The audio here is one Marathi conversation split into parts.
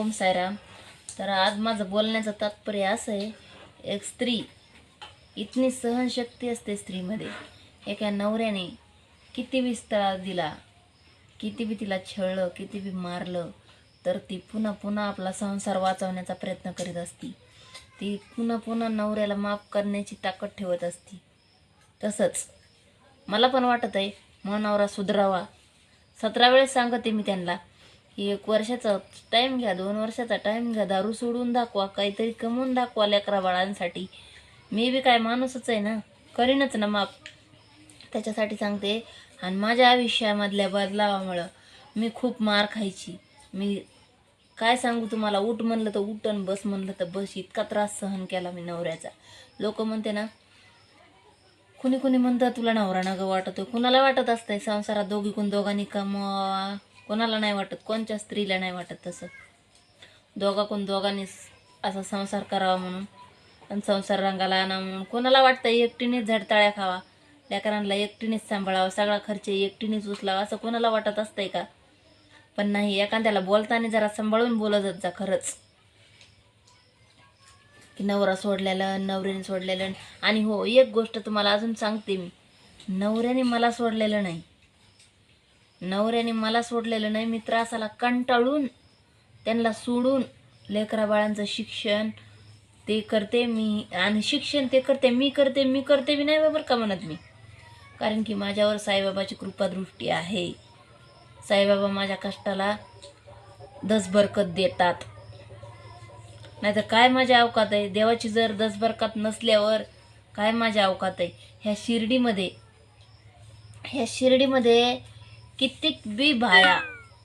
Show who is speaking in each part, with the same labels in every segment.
Speaker 1: ओम सायराम तर आज माझं बोलण्याचं तात्पर्य असं आहे एक स्त्री इतनी सहनशक्ती असते स्त्रीमध्ये. एका नवऱ्याने किती बी त्रास दिला किती बी तिला छळलं किती बी मारलं तर ती पुन्हा पुन्हा आपला संसार वाचवण्याचा प्रयत्न करीत असती. ती पुन्हा पुन्हा नवऱ्याला माफ करण्याची ताकद ठेवत असती. तसंच मला पण वाटत आहे मग नवरा सुधरावा. सतरा वेळेस सांगते मी त्यांना एक वर्षाचा टाईम घ्या दोन वर्षाचा टाईम घ्या दारू सोडून दाखवा काहीतरी कमवून दाखवा लेकरा बाळांसाठी. मी बी काय माणूसच आहे ना? करीनच ना माप. त्याच्यासाठी सांगते आणि माझ्या आयुष्यामधल्या बदलावामुळं मी खूप मार खायची. मी काय सांगू तुम्हाला? उठ म्हणलं तर उठन बस म्हणलं तर बस. इतका त्रास सहन केला मी नवऱ्याचा. लोक म्हणते ना कुणी कुणी म्हणतं तुला नवरा नगं वाटतोय. कुणाला वाटत असतंय? संसारात दोघीकून दोघांनी कमवा. कोणाला नाही वाटत कोणच्या स्त्रीला नाही वाटत तसं. दोघाकून दोघांनी असा संसार करावा म्हणून आणि संसार रंगाला आणा म्हणून. कोणाला वाटतं एकटीनेच झडताळ्या खावा लेकरांना एकटीनेच सांभाळावं सगळा खर्च एकटीनेच उचलावा असं कोणाला वाटत असतंय का? पण नाही एखाद्याला बोलताना जरा सांभाळून बोलत जा खरंच. की नवरा सोडलेलं नवऱ्याने सोडलेलं. आणि हो एक गोष्ट तुम्हाला अजून सांगते मी. नवऱ्याने मला सोडलेलं नाही. नवऱ्याने मला सोडलेलं नाही मी त्रासाला कंटाळून त्यांना सोडून लेकरा बाळांचं शिक्षण ते करते मी आणि शिक्षण ते करते मी करते मी करते बी नाही बरोबर का म्हणत मी. कारण की माझ्यावर साईबाबाची कृपादृष्टी आहे. साईबाबा माझ्या कष्टाला दसबरकत देतात. नाहीतर काय माझ्या अवकात आहे? देवाची जर दसबरकत नसल्यावर काय माझ्या अवकात आहे? ह्या शिर्डीमध्ये ह्या शिर्डीमध्ये कित्येक बी बाया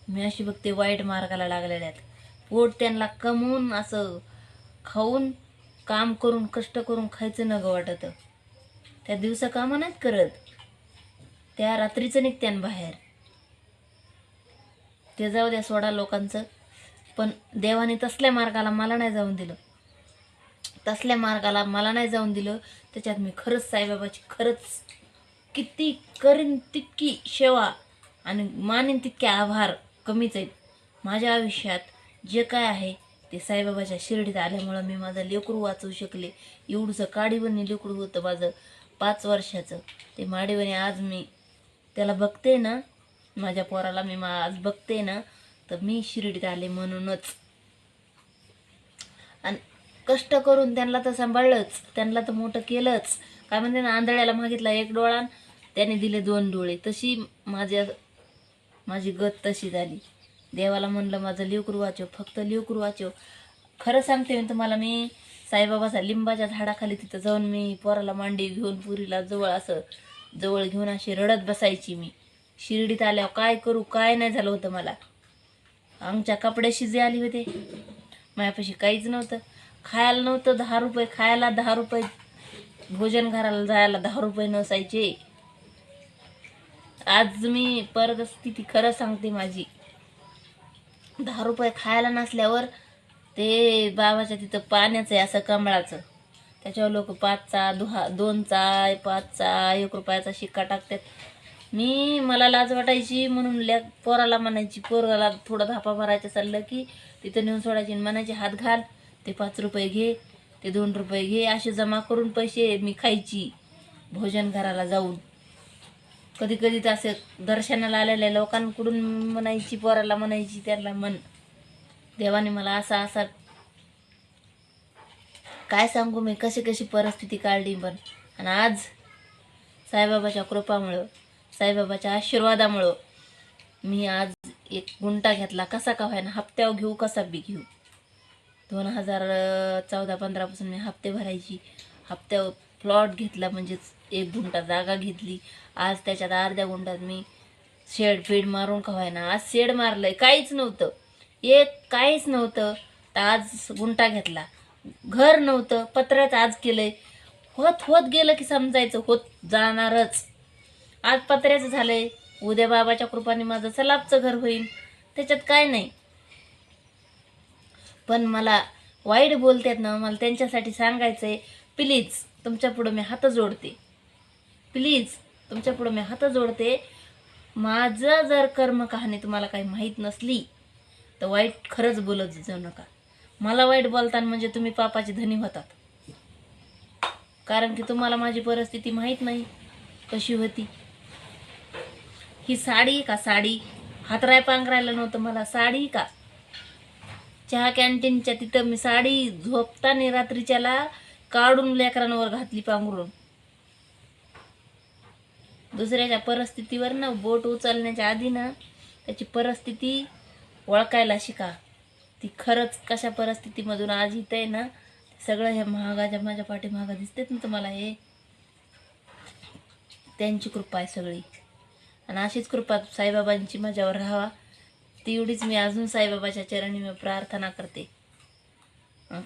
Speaker 1: मी अशी बघते वाईट मार्गाला लागलेल्या आहेत. पोट त्यांना कमवून असं खाऊन काम करून कष्ट करून खायचं नगं वाटत. त्या दिवसा कामं नाहीत करत. त्या रात्रीचं निघत्यान बाहेर. ते जाऊ द्या सोडा लोकांचं. पण देवाने तसल्या मार्गाला मला नाही जाऊन दिलं. तसल्या मार्गाला मला नाही जाऊन दिलं. त्याच्यात मी खरंच साईबाबाची खरंच किती करीन तितकी सेवा आणि मानेन तितके आभार कमीच आहेत. माझ्या आयुष्यात जे काय आहे ते साईबाबाच्या शिर्डीत आल्यामुळं मी माझं लेकरू वाचवू शकले. एवढंसं काडीवणी लेकरू होतं माझं पाच वर्षाचं. ते माडीवणी आज मी त्याला बघते ना माझ्या पोराला मी मा आज बघते ना तर मी शिर्डीत आले म्हणूनच. आणि कष्ट करून त्यांना तर सांभाळलंच त्यांना तर मोठं केलंच. काय म्हणते ना आंधळ्याला मागितला एक डोळा त्याने दिले दोन डोळे. तशी माझ्या माझी गत तशी झाली. देवाला म्हणलं माझं लेकरू वाचव फक्त लेकरू वाचव. खरं सांगते मी तुम्हाला मी साईबाबाचा लिंबाच्या झाडाखाली तिथं जाऊन मी पोराला मांडी घेऊन पुरीला जवळ असं जवळ घेऊन अशी रडत बसायची मी. शिर्डीत आल्यावर काय करू काय नाही झालं होतं मला. आमच्या कपड्याशी जे आली होते. माझ्यापाशी काहीच नव्हतं. खायला नव्हतं दहा रुपये खायला दहा रुपये. भोजन घराला जायला दहा रुपये नसायचे. आज मी परिस्थिती खरं सांगते माझी. दहा रुपये खायला नसल्यावर ते बाबाच्या तिथं पाण्याचं आहे असं कमळाचं. त्याच्यावर लोक पाचचा दुहा दोनचा पाचचा एक रुपयाचा शिक्का टाकतात. मी मला लाज वाटायची म्हणून ले पोराला म्हणायची पोराला थोडं धापा भरायचं चाललं की तिथं नेऊन सोडायची म्हणायचे हात घाल ते पाच रुपये घे ते दोन रुपये घे असे जमा करून पैसे मी खायची. भोजन घराला जाऊन. कधी कधी तर असे दर्शनाला आलेल्या लोकांकडून म्हणायची पोराला म्हणायची त्याला मन देवाने मला असा असा. काय सांगू मी? कशी कशी परिस्थिती काढली पण. आणि आज साईबाबाच्या कृपामुळं साईबाबाच्या आशीर्वादामुळं मी आज एक गुंटा घेतला. कसा का व्हायना हप्त्यावर घेऊ कसा बी घेऊ? दोन हजार चौदा पंधरापासून मी हप्ते भरायची. हप्त्यावर प्लॉट घेतला म्हणजेच एक गुंठा जागा घेतली. आज त्याच्यात अर्ध्या गुंठात मी शेड फेड मारून का व्हायना आज शेड मारलंय. काहीच नव्हतं. एक काहीच नव्हतं. तर आज गुंठा घेतला. घर नव्हतं. पत्र्याच आज केलंय. होत होत गेलं की समजायचं. होत जाणारच. आज पत्र्याचं झालंय. उद्या बाबाच्या कृपाने माझं सलाबचं घर होईल त्याच्यात काय नाही. पण मला वाईट बोलतात ना मला त्यांच्यासाठी सांगायचंय. प्लीज तुमच्या पुढं मी हात जोडते. प्लीज तुमच्या पुढं मी हात जोडते. माझं जर कर्म कहाणी तुम्हाला काही माहीत नसली तर वाईट खरंच बोलत जाऊ नका. मला वाईट बोलताना म्हणजे तुम्ही पापाचे धनी होतात. कारण की तुम्हाला माझी परिस्थिती माहीत नाही कशी होती. ही साडी का साडी? हातराय पांघरायला नव्हतं मला साडी का? चहा कॅन्टीनच्या तिथं मी साडी झोपताना रात्रीच्याला काढून लेकरांवर घातली पांघरून. दुसऱ्याच्या परिस्थितीवर ना बोट उचलण्याच्या आधी ना त्याची परिस्थिती ओळखायला शिका. ती खरंच कशा परिस्थितीमधून आज इथं आहे ना सगळं हे महागाच्या माझ्या पाठीमागा दिसतेत ना तुम्हाला हे? त्यांची कृपा आहे सगळी. आणि अशीच कृपा साईबाबांची माझ्यावर राहावा. तेवढीच मी अजून साईबाबाच्या चरणी मी प्रार्थना करते.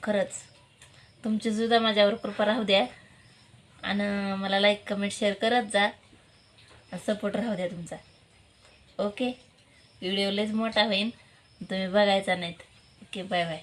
Speaker 1: खरंच. तुमची सुद्धा माझ्यावर कृपा राहू द्या. आणि मला लाईक कमेंट शेअर करत जा. सपोर्ट राहू द्या तुमचा. ओके व्हिडिओ लयच मोठा होईन. तुम्ही बघायचा नाहीत. Okay bye bye